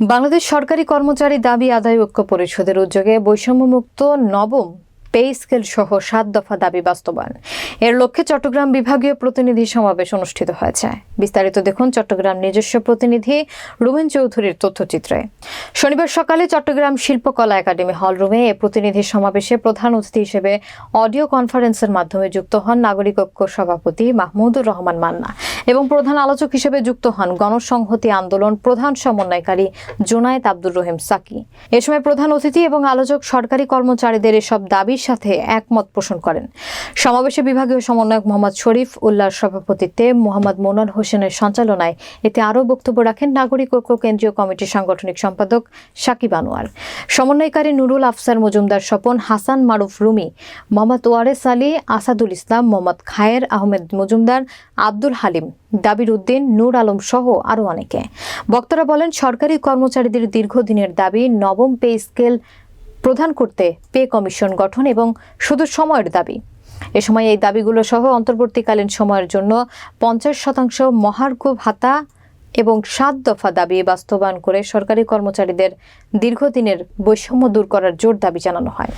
বাংলাদেশ সরকারি কর্মচারী দাবি আদায় ঐক্য পরিষদের উদ্যোগে বৈষম্যমুক্ত নবম পে স্কেল সহ সাত দফা দাবি বাস্তবায়ন। এর লক্ষ্যে চট্টগ্রাম বিভাগীয় প্রতিনিধি সমাবেশ অনুষ্ঠিত হয়েছে। বিস্তারিত দেখুন চট্টগ্রাম নিজস্ব প্রতিনিধি রুবেন চৌধুরীর তথ্যচিত্রে। শনিবার সকালে চট্টগ্রাম শিল্পকলা একাডেমি হল রুমে এ প্রতিনিধি সমাবেশে প্রধান অতিথি হিসেবে অডিও কনফারেন্সের মাধ্যমে যুক্ত হন নাগরিক ঐক্য সভাপতি মাহমুদুর রহমান মান্না। এবং প্রধান আলোচক হিসেবে যুক্ত হন গণসংহতি আন্দোলন প্রধান সমন্বয়কারী জুনায়েদ আব্দুর রহিম সাকি। এ সময় প্রধান অতিথি এবং আলোচক সরকারি কর্মচারীদের এসব দাবির সাথে একমত পোষণ করেন। সমাবেশে বিভাগীয় সমন্বয়ক মোহাম্মদ শরীফ উল্লাহর সভাপতিত্বে মোহাম্মদ মোনার হোসেনের সঞ্চালনায় এতে আরও বক্তব্য রাখেন নাগরিক ঐক্য কেন্দ্রীয় কমিটির সাংগঠনিক সম্পাদক সাকিব আনোয়ার। সমন্বয়কারী নুরুল আফসার মজুমদার স্বপন, হাসান মারুফ রুমি, মোহাম্মদ ওয়ারেস আলী, আসাদুল ইসলাম, মোহাম্মদ খায়ের আহমেদ মজুমদার, আব্দুল হালিম, দাবির উদ্দিন, নূর আলম সহ আরও অনেকে। বক্তারা বলেন, সরকারি কর্মচারীদের দীর্ঘদিনের দাবি নবম পে স্কেল প্রদান করতে পে কমিশন গঠন এবং শুধু সময়ের দাবি। এ সময় এই দাবিগুলো সহ অন্তর্বর্তীকালীন সময়ের জন্য পঞ্চাশ শতাংশ মহার্ঘ ভাতা এবং সাত দফা দাবি বাস্তবায়ন করে সরকারি কর্মচারীদের দীর্ঘদিনের বৈষম্য দূর করার জোর দাবি জানানো হয়।